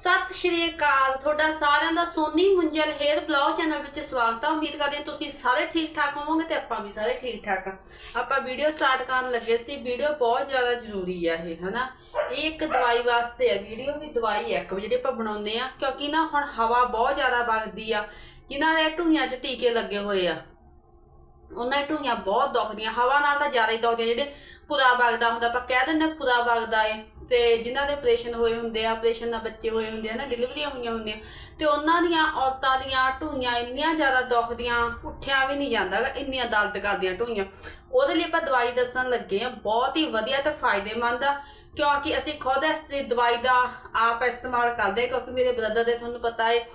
ਸਤਿ ਸ਼੍ਰੀ ਅਕਾਲ। ਤੁਹਾਡਾ ਸਾਰਿਆਂ ਦਾ Soni Munjal hair blog channel ਵਿੱਚ ਸਵਾਗਤ ਹੈ ਉਮੀਦ ਕਰਦੇ ਹਾਂ ਤੁਸੀਂ ਸਾਰੇ ਠੀਕ ਠਾਕ ਹੋਵੋਗੇ ਤੇ ਆਪਾਂ ਵੀ ਸਾਰੇ ਠੀਕ ਠਾਕ ਹਾਂ ਆਪਾਂ ਵੀਡੀਓ ਸਟਾਰਟ ਕਰਨ ਲੱਗੇ ਸੀ। ਵੀਡੀਓ ਬਹੁਤ ਜ਼ਿਆਦਾ ਜ਼ਰੂਰੀ ਆ ਇਹ, ਹਨਾ? ਇਹ ਇੱਕ ਦਵਾਈ ਵਾਸਤੇ ਹੈ ਵੀਡੀਓ ਵੀ ਦਵਾਈ ਹੈ ਇੱਕ ਜਿਹੜੀ ਆਪਾਂ ਬਣਾਉਂਦੇ ਆ। ਕਿਉਂਕਿ ਨਾ ਹੁਣ ਹਵਾ ਬਹੁਤ ਜ਼ਿਆਦਾ ਵਗਦੀ ਆ। ਜਿਨ੍ਹਾਂ ਦੇ ਢੂਈਆਂ 'ਚ ਟੀਕੇ ਲੱਗੇ ਹੋਏ ਆ। ਉਹਨਾਂ ਢੂਈਆਂ ਬਹੁਤ ਦੁਖਦੀਆਂ। ਹਵਾ ਨਾਲ ਤਾਂ ਜ਼ਿਆਦਾ ਹੀ ਦੁਖਦੀਆਂ। ਜਿਹੜੇ ਪੁਰਾ ਵਗਦਾ ਹੁੰਦਾ, ਆਪਾਂ ਕਹਿ ਦਿੰਦੇ ਹਾਂ ਪੁਰਾ ਵਗਦਾ ਏ। ਤੇ ਜਿਨ੍ਹਾਂ ਦੇ ਆਪਰੇਸ਼ਨ ਹੋਏ ਹੁੰਦੇ ਆ ਆਪਰੇਸ਼ਨ ਨਾਲ ਬੱਚੇ ਹੋਏ ਹੁੰਦੇ ਆ ਨਾ ਡਿਲੀਵਰੀਆਂ ਹੋਈਆਂ ਹੁੰਦੀਆਂ। ਤੇ ਉਹਨਾਂ ਦੀਆਂ ਔਰਤਾਂ ਦੀਆਂ ਢੂਈਆਂ ਇੰਨੀਆਂ ਜ਼ਿਆਦਾ ਦੁਖਦੀਆਂ, ਉੱਠਿਆ ਵੀ ਨਹੀਂ ਜਾਂਦਾ ਇੰਨੀਆਂ ਦਰਦ ਕਰਦੀਆਂ ਢੂਈਆਂ। ਉਹਦੇ ਲਈ ਆਪਾਂ ਦਵਾਈ ਦੱਸਣ ਲੱਗੇ ਆ, ਬਹੁਤ ਹੀ ਵਧੀਆ ਤੇ ਫਾਇਦੇਮੰਦ ਆ, ਕਿਉਂਕਿ ਅਸੀਂ ਖੁਦ ਇਸ ਦਵਾਈ ਦਾ ਆਪ ਇਸਤੇਮਾਲ ਕਰਦੇ ਕਿਉਂਕਿ ਮੇਰੇ ਬ੍ਰਦਰ ਦੇ ਤੁਹਾਨੂੰ ਪਤਾ ਹੈ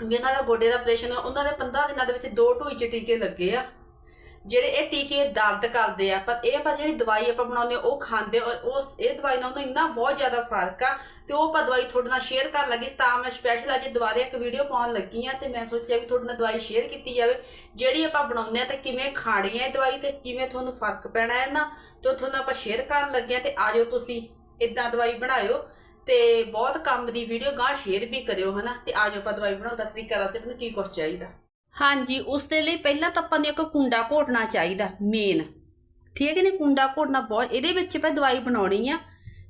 ਵੀ ਇਹਨਾਂ ਦਾ ਗੋਡੇ ਦਾ ਆਪਰੇਸ਼ਨ ਉਹਨਾਂ ਦੇ 15 ਦਿਨਾਂ ਦੇ ਵਿੱਚ ਦੋ ਢੂਈ ਚ ਟੀਕੇ ਲੱਗੇ ਆ। ਜਿਹੜੇ ਇਹ ਟੀਕੇ ਦਰਦ ਕਰਦੇ ਆ, ਪਰ ਇਹ ਆਪਾਂ ਜਿਹੜੀ ਦਵਾਈ ਆਪਾਂ ਬਣਾਉਂਦੇ ਉਹ ਖਾਂਦੇ ਔਰ ਉਸ ਇਹ ਦਵਾਈ ਨਾਲ ਉਹਨੂੰ ਇੰਨਾ ਬਹੁਤ ਜ਼ਿਆਦਾ ਫ਼ਰਕ ਆ ਤੇ ਉਹ ਆਪਾਂ ਦਵਾਈ ਤੁਹਾਡੇ ਨਾਲ ਸ਼ੇਅਰ ਕਰਨ ਲੱਗੀ ਤਾਂ ਮੈਂ ਸਪੈਸ਼ਲ ਅੱਜ ਦੁਬਾਰੇ ਇੱਕ ਵੀਡੀਓ ਪਾਉਣ ਲੱਗੀ ਆ ਤੇ ਮੈਂ ਸੋਚਿਆ ਵੀ ਤੁਹਾਡੇ ਨਾਲ ਦਵਾਈ ਸ਼ੇਅਰ ਕੀਤੀ ਜਾਵੇ, ਜਿਹੜੀ ਆਪਾਂ ਬਣਾਉਂਦੇ ਆ ਤੇ ਕਿਵੇਂ ਖਾਣੀ ਹੈ ਇਹ ਦਵਾਈ ਤੇ ਕਿਵੇਂ ਤੁਹਾਨੂੰ ਫ਼ਰਕ ਪੈਣਾ ਹੈ ਨਾ ਤੇ ਉਹ ਤੁਹਾਨੂੰ ਆਪਾਂ ਸ਼ੇਅਰ ਕਰਨ ਲੱਗੇ ਆ ਤੇ ਆਜੋ ਤੁਸੀਂ ਇਦਾਂ ਦਵਾਈ ਬਣਾਇਓ ਤੇ ਬਹੁਤ ਕੰਮ ਦੀ ਵੀਡੀਓ ਗਾਂ ਸ਼ੇਅਰ ਵੀ ਕਰਿਓ, ਹਨਾ? ਤੇ ਆਜੋ ਆਪਾਂ ਦਵਾਈ ਬਣਾਉਂਦਾ ਤਰੀਕਾ ਦੱਸਦੇ ਮੈਨੂੰ ਕੀ ਕੁਛ ਚਾਹੀਦਾ। ਹਾਂਜੀ ਉਸ ਦੇ ਲਈ ਪਹਿਲਾਂ ਤਾਂ ਆਪਾਂ ਨੂੰ ਇੱਕ ਕੁੰਡਾ ਘੋਟਣਾ ਚਾਹੀਦਾ ਮੇਨ ਠੀਕ ਹੈ ਨੇ ਕੁੰਡਾ ਘੋਟਣਾ ਬਹੁਤ ਇਹਦੇ ਵਿੱਚ ਆਪਾਂ ਦਵਾਈ ਬਣਾਉਣੀ ਆ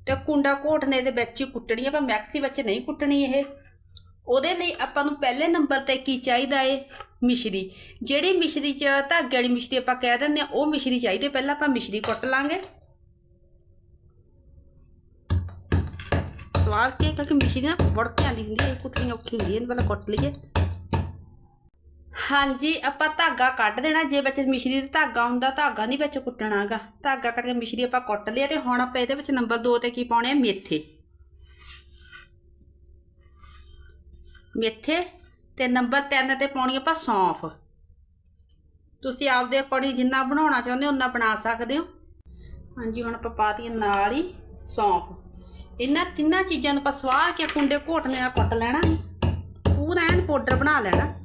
ਤੇ ਕੁੰਡਾ ਘੋਟਣੇ ਦੇ ਵਿੱਚ ਹੀ ਕੁੱਟਣੀ ਆ, ਆਪਾਂ ਮੈਕਸੀ ਵਿੱਚ ਨਹੀਂ ਕੁੱਟਣੀ ਇਹ। ਉਹਦੇ ਲਈ ਆਪਾਂ ਨੂੰ ਪਹਿਲੇ ਨੰਬਰ ਤੇ ਕੀ ਚਾਹੀਦਾ ਏ? ਮਿਸ਼ਰੀ। ਜਿਹੜੀ ਮਿਸ਼ਰੀ ਚ ਧਾਗੇ ਵਾਲੀ ਮਿਸ਼ਰੀ ਆਪਾਂ ਕਹਿ ਦਿੰਦੇ ਆ ਉਹ ਮਿਸ਼ਰੀ ਚਾਹੀਦੀ ਪਹਿਲਾਂ ਆਪਾਂ ਮਿਸ਼ਰੀ ਕੁੱਟ ਲਾਂਗੇ। ਸਵਾਰ ਕੇ ਕਿਉਂਕਿ ਮਿਸ਼ਰੀ ਨਾ ਵੜਕਿਆਂ ਦੀ ਹੁੰਦੀ ਹੈ ਇਹ ਕੁੱਟਣੀ ਔਖੀ ਹੁੰਦੀ ਹੈ ਇਹਨੂੰ ਪਹਿਲਾਂ ਕੁੱਟ ਲਈਏ। ਹਾਂਜੀ, ਆਪਾਂ ਧਾਗਾ ਕੱਢ ਦੇਣਾ, ਜੇ ਵਿੱਚ ਮਿਸ਼ਰੀ ਦਾ ਧਾਗਾ ਹੁੰਦਾ, ਧਾਗਾ ਨਹੀਂ ਵਿੱਚ ਕੁੱਟਣਾਗਾ ਧਾਗਾ ਕੱਢ ਕੇ ਮਿਸ਼ਰੀ ਆਪਾਂ ਕੁੱਟ ਲਿਆ ਤੇ ਹੁਣ ਆਪਾਂ ਇਹਦੇ ਵਿੱਚ ਨੰਬਰ 2 ਤੇ ਕੀ ਪਾਉਣੇ ਆ? ਮੇਥੇ। ਮੇਥੇ ਤੇ ਨੰਬਰ 3 ਤੇ ਪਾਉਣੀ ਆਪਾਂ ਸੌਂਫ। ਤੁਸੀਂ ਆਪਦੇ ਅਕੋਰਡਿੰਗ ਜਿੰਨਾ ਬਣਾਉਣਾ ਚਾਹੁੰਦੇ ਹੋ ਉਨਾ ਬਣਾ ਸਕਦੇ ਹੋ। ਹਾਂਜੀ, ਹੁਣ ਆਪਾਂ ਪਾਤੀਆਂ ਨਾਲ ਹੀ ਸੌਂਫ। ਇਹਨਾਂ ਤਿੰਨਾਂ ਚੀਜ਼ਾਂ ਨੂੰ ਆਪਾਂ ਸਵਾਰ ਕੇ ਕੁੰਡੇ ਘੋਟਨੇ ਨਾਲ ਕੁੱਟ ਲੈਣਾ। ਪੂਰਾ ਐਨ ਪਾਊਡਰ ਬਣਾ ਲੈਣਾ।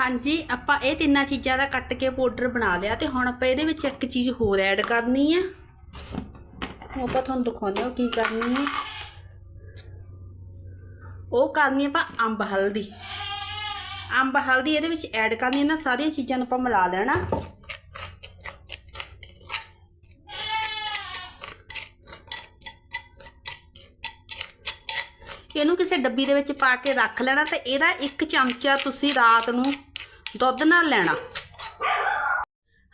ਹਾਂਜੀ, ਆਪਾਂ ਇਹ ਤਿੰਨਾਂ ਚੀਜ਼ਾਂ ਦਾ ਕੱਟ ਕੇ ਪਾਊਡਰ ਬਣਾ ਲਿਆ ਤੇ ਹੁਣ ਆਪਾਂ ਇਹਦੇ ਵਿੱਚ ਇੱਕ ਚੀਜ਼ ਹੋਰ ਐਡ ਕਰਨੀ ਹੈ ਉਹ ਆਪਾਂ ਤੁਹਾਨੂੰ ਦਿਖਾਉਂਦੇ ਹਾਂ ਕੀ ਕਰਨੀ ਹੈ ਉਹ ਕਰਨੀ ਆਪਾਂ ਅੰਬ ਹਲਦੀ। ਅੰਬ ਹਲਦੀ ਇਹਦੇ ਵਿੱਚ ਐਡ ਕਰਨੀ, ਇਹਨਾਂ ਸਾਰੀਆਂ ਚੀਜ਼ਾਂ ਨੂੰ ਆਪਾਂ ਮਿਲਾ ਲੈਣਾ। ਇਹਨੂੰ ਕਿਸੇ ਡੱਬੀ ਦੇ ਵਿੱਚ ਪਾ ਕੇ ਰੱਖ ਲੈਣਾ ਤੇ ਇਹਦਾ ਇੱਕ ਚਮਚਾ ਤੁਸੀਂ ਰਾਤ ਨੂੰ ਦੁੱਧ ਨਾਲ ਲੈਣਾ।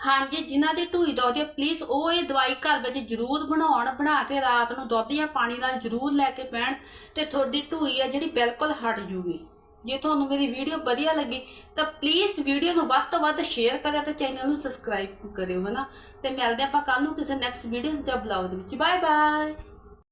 ਹਾਂਜੀ, ਜਿਨ੍ਹਾਂ ਦੀ ਢੂਈ ਦੁਖਦੀ ਹੈ ਪਲੀਜ਼ ਉਹ ਇਹ ਦਵਾਈ ਘਰ ਵਿੱਚ ਜ਼ਰੂਰ ਬਣਾਉਣ, ਬਣਾ ਕੇ ਰਾਤ ਨੂੰ ਦੁੱਧ ਜਾਂ ਪਾਣੀ ਨਾਲ ਜ਼ਰੂਰ ਲੈ ਕੇ ਪੈਣ ਤੇ ਤੁਹਾਡੀ ਢੂਈ ਹੈ ਜਿਹੜੀ ਬਿਲਕੁਲ ਹਟ ਜੂਗੀ। ਜੇ ਤੁਹਾਨੂੰ ਮੇਰੀ ਵੀਡੀਓ ਵਧੀਆ ਲੱਗੀ, ਤਾਂ ਪਲੀਜ਼ ਵੀਡੀਓ ਨੂੰ ਵੱਧ ਤੋਂ ਵੱਧ ਸ਼ੇਅਰ ਕਰਿਓ ਤੇ ਚੈਨਲ ਨੂੰ ਸਬਸਕ੍ਰਾਈਬ ਕਰਿਓ, ਹਨਾ? ਤੇ ਮਿਲਦੇ ਆਪਾਂ ਕੱਲ ਨੂੰ ਕਿਸੇ ਨੈਕਸਟ ਵੀਡੀਓ ਜਾਂ ਬਲੌਗ ਦੇ ਵਿੱਚ। Bye bye